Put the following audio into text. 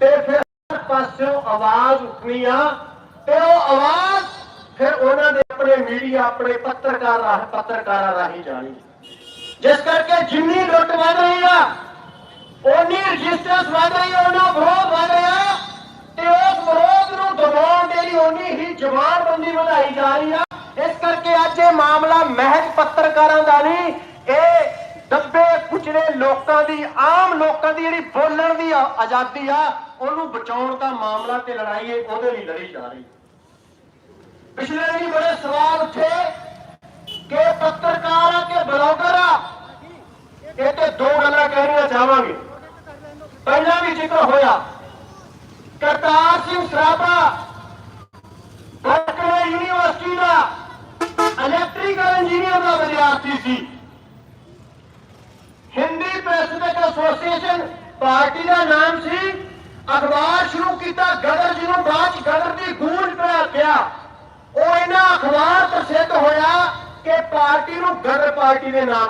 ਤੇ ਫਿਰ ਹਰ ਪਾਸਿਓਂ ਆਵਾਜ਼ ਉੱਠਣੀ ਆ ਤੇ ਉਹ ਆਵਾਜ਼ ਫਿਰ ਉਹਨਾਂ ਦੇ ਆਪਣੇ ਮੀਡੀਆ, ਆਪਣੇ ਪੱਤਰਕਾਰ ਰਾਹ ਪੱਤਰਕਾਰਾਂ ਰਾਹੀਂ ਜਾਣੀ। ਜਿਸ ਕਰਕੇ ਜਿੰਨੀ ਲੁੱਟ ਵੱਧ ਰਹੀ ਆ ਉਨੀ ਰਜਿਸਟਰਸ ਵੱਧ ਰਹੀ ਆ ਉਹਨਾਂ ਵਿਰੋਧ ਵੱਧ ਰਿਹਾ ਤੇ ਉਸ ਵਿਰੋਧ ਨੂੰ ਦਬਾਉਣ ਦੇ ਲਈ ਉਨੀ ਹੀ ਜਮਾਨਬੰਦੀ ਵਧਾਈ ਜਾ ਰਹੀ ਆ। ਇਸ ਕਰਕੇ ਅੱਜ ਇਹ ਮਾਮਲਾ ਮਹਿਜ ਪੱਤਰਕਾਰਾਂ ਦਾ ਨਹੀਂ, ਇਹ ਦੱਬੇ ਕੁਚਲੇ ਲੋਕਾਂ ਦੀ, ਆਮ ਲੋਕਾਂ ਦੀ ਜਿਹੜੀ ਬੋਲਣ ਦੀ ਆਜ਼ਾਦੀ ਆ ਉਹਨੂੰ ਬਚਾਉਣ ਦਾ ਮਾਮਲਾ ਤੇ ਲੜਾਈ ਹੈ ਉਹਦੇ ਲਈ ਲੜੀ ਜਾ ਰਹੀ ਪਿਛਲੇ ਦਿਨ ਬੜੇ ਸਵਾਲ ਉੱਠੇ ਕਿ ਪੱਤਰਕਾਰ ਆ ਕਿ ਬਲੌਗਰ ਆ? ਇਹ ਤੇ ਦੋ ਗੱਲਾਂ ਕਹਿਣੀਆਂ ਚਾਹਾਂਗੇ ਪਹਿਲਾਂ ਵੀ ਜ਼ਿਕਰ ਹੋਇਆ, ਕਰਤਾਰ ਸਿੰਘ ਸਰਾਭਾ ਬਰਕਲੇ ਯੂਨੀਵਰਸਿਟੀ ਦਾ ਇਲੈਕਟ੍ਰੀਕਲ ਇੰਜੀਨੀਅਰ ਦਾ ਵਿਦਿਆਰਥੀ ਸੀ। ਹਿੰਦੀ ਪੈਸੀਫਿਕ ਐਸੋਸੀਏਸ਼ਨ ਪਾਰਟੀ ਦਾ ਨਾਮ ਸੀ ਅਖਬਾਰ ਸ਼ੁਰੂ ਕੀਤਾ, ਗਦਰ ਜਿਹਨੂੰ ਬਾਅਦ ਚ ਗਦਰ ਦੀ ਗੂੰਜ ਪੈ ਗਿਆ ਉਹ ਇਹਨਾਂ ਅਖਬਾਰ ਪ੍ਰਸਿੱਧ ਹੋਇਆ ਕਿ ਪਾਰਟੀ ਨੂੰ ਗਦਰ ਪਾਰਟੀ ਦੇ ਨਾਮ